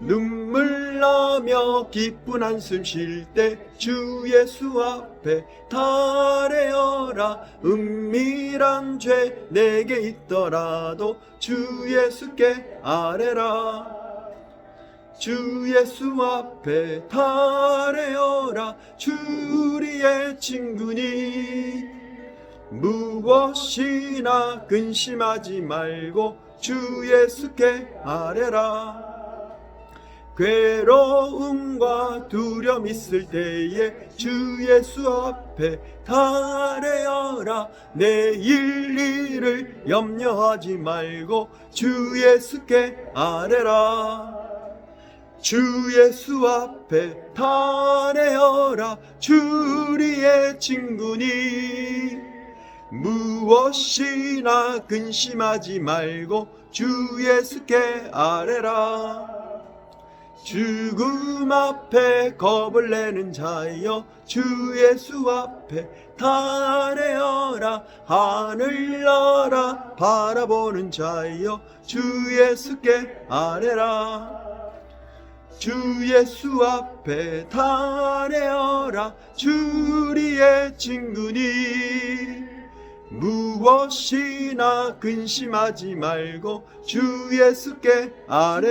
눈물 나며 기쁜 한숨 쉴 때 주 예수 앞에 달래어라. 은밀한 죄 내게 있더라도 주 예수께 아뢰라. 주 예수 앞에 달래어라. 주 우리의 친구니. 무엇이나 근심하지 말고 주 예수께 아뢰라 괴로움과 두려움 있을 때에 주 예수 앞에 달래어라. 내일 일을 염려하지 말고 주 예수께 아뢰라. 주 예수 앞에 달래어라. 주 우리의 친구니. 무엇이나 근심하지 말고 주 예수께 아뢰라 죽음 앞에 겁을 내는 자여 주 예수 앞에 달래어라 하늘 나라 바라보는 자여 주 예수께 아뢰라. 주 예수 앞에 달래어라 주 우리의 친구니. 무엇이나 근심하지 말고 주 예수께 아뢰